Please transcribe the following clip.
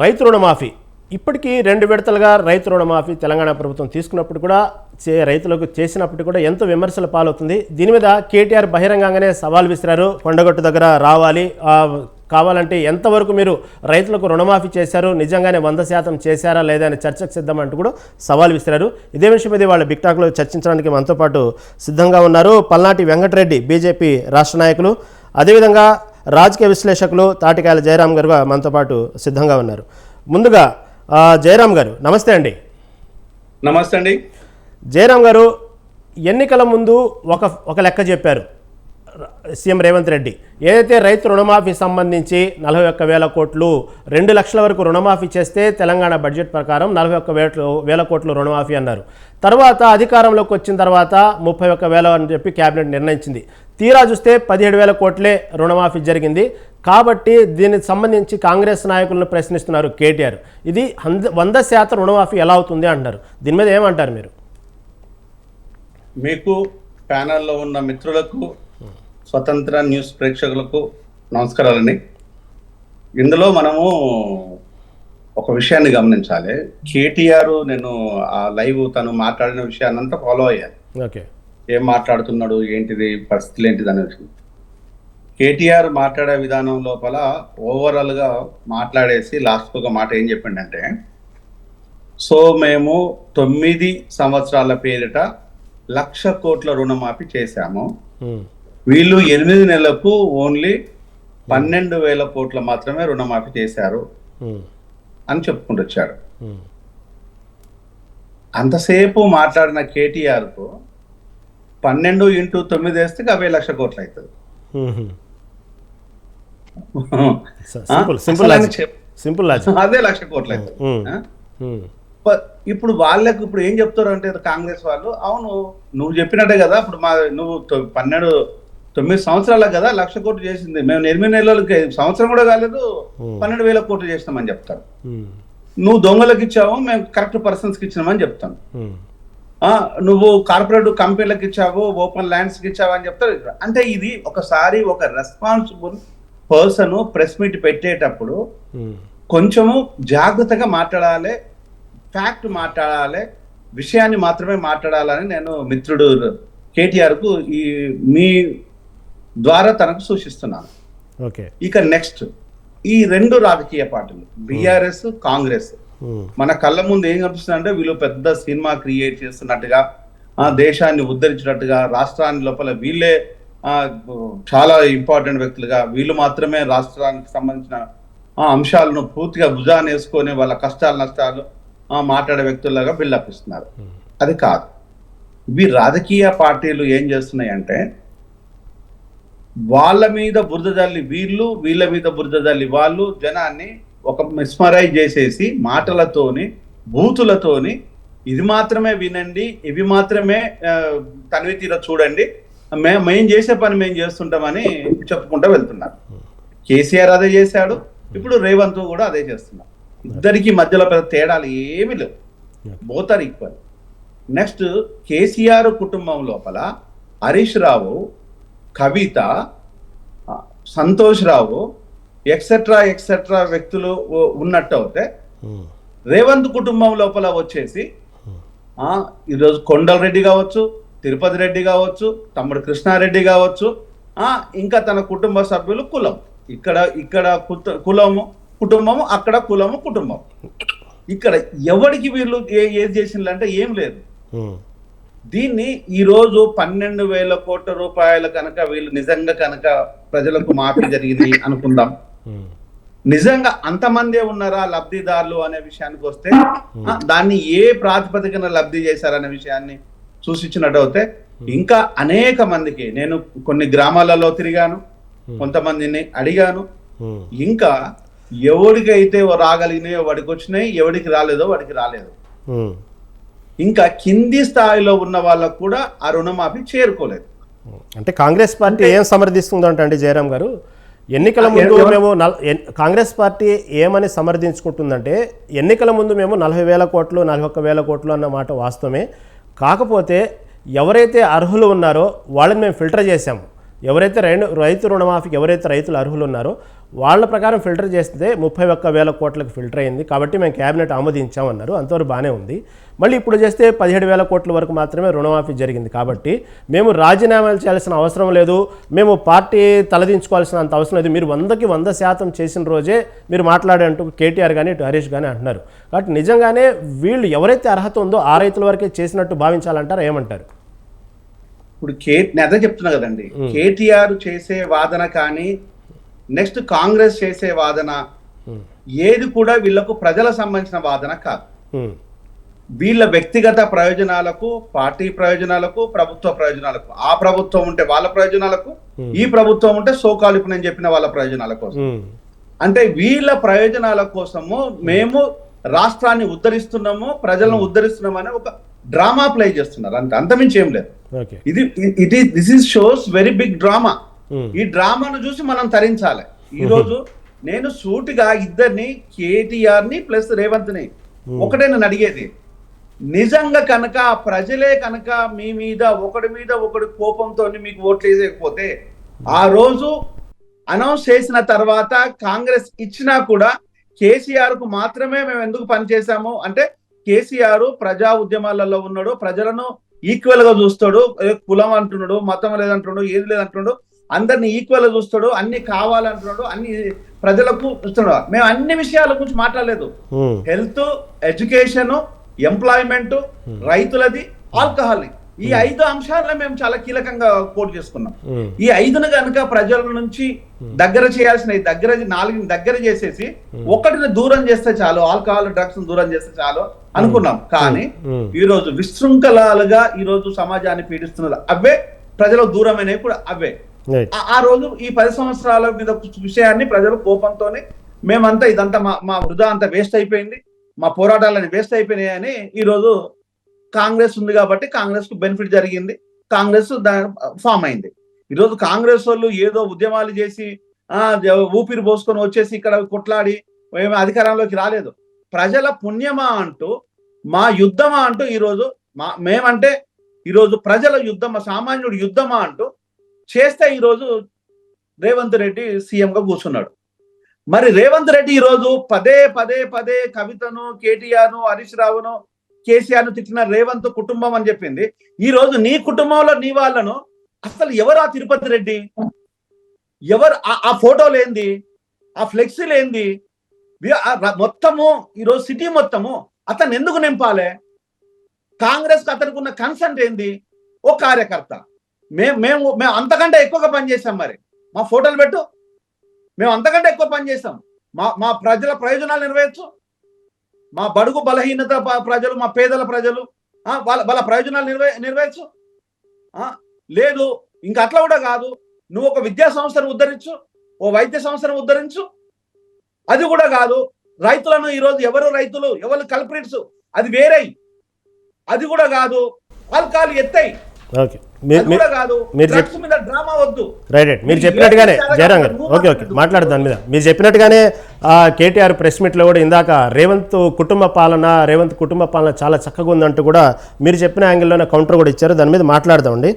రైతు రుణమాఫీ. ఇప్పటికీ రెండు విడతలుగా రైతు రుణమాఫీ తెలంగాణ ప్రభుత్వం తీసుకున్నప్పుడు కూడా చే రైతులకు చేసినప్పుడు కూడా ఎంతో విమర్శల పాలవుతుంది. దీని మీద కేటీఆర్ బహిరంగంగానే సవాల్ విసిరారు. కొండగట్టు దగ్గర రావాలి. కావాలంటే ఎంతవరకు మీరు రైతులకు రుణమాఫీ చేశారు? నిజంగానే వంద శాతం చేశారా? లేదా అని చర్చకు సిద్ధం అంటూ కూడా సవాల్ విసిరారు. ఇదే విషయం మీద వాళ్ళ బిక్టాక్లో చర్చించడానికి మనతో పాటు సిద్ధంగా ఉన్నారు పల్నాటి వెంకటరెడ్డి బీజేపీ రాష్ట్ర నాయకులు. అదేవిధంగా రాజకీయ విశ్లేషకులు తాటికాయల జయరాం గారు మనతో పాటు సిద్ధంగా ఉన్నారు. ముందుగా జయరాం గారు నమస్తే అండి. నమస్తే అండి. జయరాం గారు ఎన్నికల ముందు ఒక ఒక లెక్క చెప్పారు. సీఎం రేవంత్ రెడ్డి. ఏదైతే రైతు రుణమాఫీ సంబంధించి నలభై ఒక్క వేల కోట్లు రెండు లక్షల వరకు రుణమాఫీ చేస్తే తెలంగాణ బడ్జెట్ ప్రకారం నలభై ఒక్క వేల వేల కోట్లు రుణమాఫీ అన్నారు. తర్వాత అధికారంలోకి వచ్చిన తర్వాత ముప్పై ఒక్క వేల అని చెప్పి కేబినెట్ నిర్ణయించింది. తీరా చూస్తే పదిహేడు వేల కోట్లే రుణమాఫీ జరిగింది. కాబట్టి దీనికి సంబంధించి కాంగ్రెస్ నాయకులను ప్రశ్నిస్తున్నారు కేటీఆర్. ఇది హంద వంద శాతం రుణమాఫీ ఎలా అవుతుంది అంటారు. దీని మీద ఏమంటారు మీరు? మీకు ప్యానల్లో ఉన్న మిత్రులకు స్వతంత్ర న్యూస్ ప్రేక్షకులకు నమస్కారాలండి. ఇందులో మనము ఒక విషయాన్ని గమనించాలి. కేటీఆర్ నేను ఆ లైవ్ తను మాట్లాడిన విషయాన్ని అంతా ఫాలో అయ్యాను. ఓకే. ఏం మాట్లాడుతున్నాడు ఏంటిది పరిస్థితులు ఏంటిది అనే విషయం. కేటీఆర్ మాట్లాడే విధానం లోపల ఓవరాల్గా మాట్లాడేసి లాస్ట్ ఒక మాట ఏం చెప్పిండంటే సో మేము తొమ్మిది సంవత్సరాల పేరిట లక్ష కోట్ల రుణమాఫీ చేశాము. వీళ్ళు ఎనిమిది నెలలకు ఓన్లీ పన్నెండు వేల కోట్ల మాత్రమే రుణమాఫీ చేశారు అని చెప్పుకుంటూ వచ్చాడు అంతసేపు మాట్లాడిన కేటీఆర్కు పన్నెండు ఇంటూ తొమ్మిది వేస్తే అవే లక్ష కోట్లు అవుతుంది సింపుల్ అదే లక్ష కోట్లు అవుతుంది ఇప్పుడు వాళ్ళకు ఇప్పుడు ఏం చెప్తారు అంటే కాంగ్రెస్ వాళ్ళు అవును నువ్వు చెప్పినట్టే కదా ఇప్పుడు మా నువ్వు పన్నెండు తొమ్మిది సంవత్సరాల కదా లక్ష కోట్లు చేసింది. మేము ఎనిమిది నెలలకి సంవత్సరం కూడా కాలేదు. పన్నెండు వేల కోట్లు చేసినామని చెప్తారు. నువ్వు దొంగలకు ఇచ్చావు మేము కరెక్ట్ పర్సన్స్కి ఇచ్చినామని చెప్తాను నువ్వు కార్పొరేట్ కంపెనీలకు ఇచ్చావు ఓపెన్ ల్యాండ్స్కి ఇచ్చావు అని చెప్తారు. అంటే ఇది ఒకసారి ఒక రెస్పాన్సిబుల్ పర్సన్ ప్రెస్ మీట్ పెట్టేటప్పుడు కొంచెము జాగ్రత్తగా మాట్లాడాలి ఫ్యాక్ట్ మాట్లాడాలి విషయాన్ని మాత్రమే మాట్లాడాలని నేను మిత్రుడు కేటీఆర్కు ఈ మీ ద్వారా తనకు సూచిస్తున్నాను. ఓకే. ఇక నెక్స్ట్ ఈ రెండు రాజకీయ పార్టీలు బిఆర్ఎస్ కాంగ్రెస్. మన కళ్ళ ముందు ఏం కనిపిస్తుంది అంటే వీళ్ళు పెద్ద సినిమా క్రియేట్ చేస్తున్నట్టుగా ఆ దేశాన్ని ఉద్ధరించినట్టుగా రాష్ట్రాన్ని లోపల వీళ్ళే చాలా ఇంపార్టెంట్ వ్యక్తులుగా వీళ్ళు మాత్రమే రాష్ట్రానికి సంబంధించిన ఆ అంశాలను పూర్తిగా భుజాన్ని వేసుకొని వాళ్ళ కష్టాలు నష్టాలు ఆ, మాట్లాడే వ్యక్తుల్లాగా బిల్డప్ ఇస్తున్నారు. అది కాదు. ఇవి రాజకీయ పార్టీలు ఏం చేస్తున్నాయి అంటే వాళ్ళ మీద బురద జల్లి వీళ్ళు వీళ్ళ మీద బురద జల్లి వాళ్ళు జనాన్ని ఒక మిస్మరైజ్ చేసేసి మాటలతోని బూతులతోని ఇది మాత్రమే వినండి ఇవి మాత్రమే తనివి తీర చూడండి. మే మేం చేసే పని మేము చేస్తుంటామని చెప్పుకుంటూ వెళ్తున్నారు. కేసీఆర్ అదే చేశాడు ఇప్పుడు రేవంత్ కూడా అదే చేస్తున్నారు. ఇద్దరికి మధ్యలో పెద్ద తేడాలు ఏమీ లేవు. Both are equal next KCR కుటుంబం లోపల హరీష్ రావు కవిత సంతోష్ రావు ఎక్సెట్రా ఎక్సెట్రా వ్యక్తులు ఉన్నట్టు అయితే ఉమ్, రేవంత్ కుటుంబం లోపల వచ్చేసి ఆ ఈరోజు కొండల రెడ్డి కావచ్చు తిరుపతి రెడ్డి కావచ్చు తమ్ముడు కృష్ణారెడ్డి కావచ్చు ఆ ఇంకా తన కుటుంబ సభ్యులు కులం. ఇక్కడ ఇక్కడ కులము కుటుంబము అక్కడ కులము కుటుంబం. ఇక్కడ ఎవరికి వీళ్ళు ఏ ఏది చేసిందంటే ఏం లేదు. ఉమ్, దీన్ని ఈ రోజు పన్నెండు వేల కోట్ల రూపాయలు కనుక వీళ్ళు నిజంగా కనుక ప్రజలకు మాఫీ జరిగింది అనుకుందాం. నిజంగా అంతమందే ఉన్నారా లబ్ధిదారులు అనే విషయానికి వస్తే? ఆ, దాన్ని ఏ ప్రాతిపదికన లబ్ధి చేశారనే విషయాన్ని సూచించినట్టు అయితే ఇంకా అనేక మందికి నేను కొన్ని గ్రామాలలో తిరిగాను కొంతమందిని అడిగాను. ఇంకా ఎవడికైతే రాగలిగినాయో వాడికి వచ్చినాయి ఎవడికి రాలేదో వాడికి రాలేదు. ఇంకా కింది స్థాయిలో ఉన్న వాళ్ళకు కూడా ఆ రుణమాఫీ చేరుకోలేదు. అంటే కాంగ్రెస్ పార్టీ ఏం సమర్థిస్తుందంటే అండి జయరాం గారు? ఎన్నికల ముందు? మేము కాంగ్రెస్ పార్టీ ఏమని సమర్థించుకుంటుందంటే ఎన్నికల ముందు మేము నలభై వేల కోట్లు నలభై ఒక్క వేల కోట్లు అన్న మాట వాస్తవమే. కాకపోతే ఎవరైతే అర్హులు ఉన్నారో వాళ్ళని మేము ఫిల్టర్ చేశాము ఎవరైతే రైతు రైతు రుణమాఫీకి ఎవరైతే రైతులు అర్హులు ఉన్నారో వాళ్ళ ప్రకారం ఫిల్టర్ చేస్తే ముప్పై ఒక్క వేల కోట్లకు ఫిల్టర్ అయింది. కాబట్టి మేము క్యాబినెట్ ఆమోదించామన్నారు. అంతవరకు బాగానే ఉంది. మళ్ళీ ఇప్పుడు చేస్తే పదిహేడు వేల కోట్ల వరకు మాత్రమే రుణమాఫీ జరిగింది. కాబట్టి మేము రాజీనామాలు చేయాల్సిన అవసరం లేదు. మేము పార్టీ తలదించుకోవాల్సిన అంత అవసరం లేదు. మీరు వందకి వంద శాతం చేసిన రోజే మీరు మాట్లాడే అంటూ కేటీఆర్ కానీ ఇటు హరీష్ కానీ అంటున్నారు. కాబట్టి నిజంగానే వీళ్ళు ఎవరైతే అర్హత ఉందో ఆ రైతుల వరకే చేసినట్టు భావించాలంటారా? ఏమంటారు? ఇప్పుడు కే నేను అదే చెప్తున్నా కదండి. కేటీఆర్ చేసే వాదన కానీ నెక్స్ట్ కాంగ్రెస్ చేసే వాదన ఏది కూడా వీళ్ళకు ప్రజల సంబంధించిన వాదన కాదు. ఉమ్, వీళ్ళ వ్యక్తిగత ప్రయోజనాలకు పార్టీ ప్రయోజనాలకు ప్రభుత్వ ప్రయోజనాలకు ఆ ప్రభుత్వం ఉంటే వాళ్ళ ప్రయోజనాలకు ఈ ప్రభుత్వం ఉంటే సోకాలు ఇప్పుడు నేను చెప్పిన వాళ్ళ ప్రయోజనాల కోసం. అంటే వీళ్ళ ప్రయోజనాల కోసము మేము రాష్ట్రాన్ని ఉద్ధరిస్తున్నాము ప్రజలను ఉద్ధరిస్తున్నామని ఒక డ్రామా ప్లే చేస్తున్నారు. అంత అంతమించి ఏం లేదు. ఇది it is this is shows very big drama ఈ డ్రామాను చూసి మనం తరించాలి. ఈ రోజు నేను సూటిగా ఇద్దరిని కేటీఆర్ని ప్లస్ రేవంత్ని ఒకటే నేను అడిగేది. నిజంగా కనుక ప్రజలే కనుక మీ మీద ఒకడి మీద ఒకటి కోపంతో మీకు ఓట్లు వేసేయకపోతే ఆ రోజు అనౌన్స్ చేసిన తర్వాత కాంగ్రెస్ ఇచ్చినా కూడా కేసీఆర్కు మాత్రమే మేము ఎందుకు పనిచేశాము అంటే కేసీఆర్ ప్రజా ఉద్యమాలలో ఉన్నాడు ప్రజలను ఈక్వల్గా చూస్తాడు కులం అంటున్నాడు మతం లేదంటున్నాడు ఏది లేదంటున్నాడు అందరిని ఈక్వల్గా చూస్తాడు అన్ని కావాలంటున్నాడు అన్ని ప్రజలకు ఇస్తున్నాడు. మేము అన్ని విషయాల గురించి మాట్లాడలేదు. హెల్త్ ఎడ్యుకేషన్ ఎంప్లాయ్మెంట్ రైతులది ఆల్కహాల్ ఈ ఐదు అంశాలను మేము చాలా కీలకంగా కోట్ చేసుకున్నాం. ఉమ్, ఈ ఐదును కనుక ప్రజల నుంచి దగ్గర చేయాల్సిన దగ్గర నాలుగు దగ్గర చేసేసి ఒకటిని దూరం చేస్తే చాలు ఆల్కహాల్ డ్రగ్స్ దూరం చేస్తే చాలు అనుకున్నాం. కానీ ఈ రోజు విశృంఖలాలుగా ఈ రోజు సమాజాన్ని పీడిస్తున్నారు అవే ప్రజలకు దూరమైనవి కూడా అవే. ఆ- రోజు ఈ పది సంవత్సరాల మీద విషయాన్ని ప్రజలు కోపంతోనే మేమంతా ఇదంతా మా మా వృధా అంతా వేస్ట్ అయిపోయింది. మా పోరాటాలని వేస్ట్ అయిపోయినాయి అని ఈ రోజు కాంగ్రెస్ ఉంది కాబట్టి కాంగ్రెస్కు బెనిఫిట్ జరిగింది. కాంగ్రెస్ ఫామ్ అయింది. ఈ రోజు కాంగ్రెస్ వాళ్ళు ఏదో ఉద్యమాలు చేసి ఊపిరి పోసుకొని వచ్చేసి ఇక్కడ కొట్లాడి మేము అధికారంలోకి రాలేదు. ప్రజల పుణ్యమా అంటూ మా యుద్ధమా అంటూ ఈ రోజు మా మేమంటే ఈరోజు ప్రజల యుద్ధమా సామాన్యుడు యుద్ధమా అంటూ చేస్తే ఈరోజు రేవంత్ రెడ్డి సీఎంగా కూర్చున్నాడు. మరి రేవంత్ రెడ్డి ఈరోజు పదే పదే పదే కవితను కేటీఆర్ను హరీష్ రావును కేసీఆర్ను తిట్టిన రేవంత్ కుటుంబం అని చెప్పింది. ఈ రోజు నీ కుటుంబంలో నీ వాళ్ళను అసలు ఎవరు ఆ తిరుపతి రెడ్డి? ఎవరు ఆ- ఆ ఫోటోలు ఏంది ఆ ఫ్లెక్సీలు ఏంది వి- మొత్తము ఈరోజు సిటీ మొత్తము అతను ఎందుకు నింపాలే? కాంగ్రెస్ అతనికి ఉన్న కన్సెంట్ ఏంది? ఓ కార్యకర్త. మేము మేము మేము అంతకంటే ఎక్కువగా పనిచేసాం మరి. మా ఫోటోలు పెట్టు. మేము అంతకంటే ఎక్కువ పనిచేసాం మా మా ప్రజల ప్రయోజనాలు నెరవేర్చు. మా బడుగు బలహీనత ప్రజలు మా పేదల ప్రజలు వాళ్ళ వాళ్ళ ప్రయోజనాలు నెరవే నెరవేర్చు. లేదు ఇంకా అట్లా కూడా కాదు. నువ్వు ఒక విద్యా సంస్థను ఉద్ధరించు. ఓ వైద్య సంస్థను ఉద్ధరించు. అది కూడా కాదు. రైతులను ఈరోజు ఎవరు రైతులు ఎవరు కల్ప్రిట్స్ అది వేరై అది కూడా కాదు. ఆల్కాలు ఎత్తాయి. ఓకే. రైట్ రైట్ మీరు చెప్పినట్టుగానే జయరాం గారు ఓకే ఓకే. మాట్లాడు. మాట్లాడు దాని మీద. మీరు చెప్పినట్టుగానే ఆ, కేటీఆర్ ప్రెస్ మీట్లో కూడా ఇందాక రేవంత్ కుటుంబ పాలన రేవంత్ కుటుంబ పాలన చాలా చక్కగా ఉందంటూ కూడా మీరు చెప్పిన యాంగిల్లోనే కౌంటర్ కూడా ఇచ్చారు. దాని మీద మాట్లాడదామండి.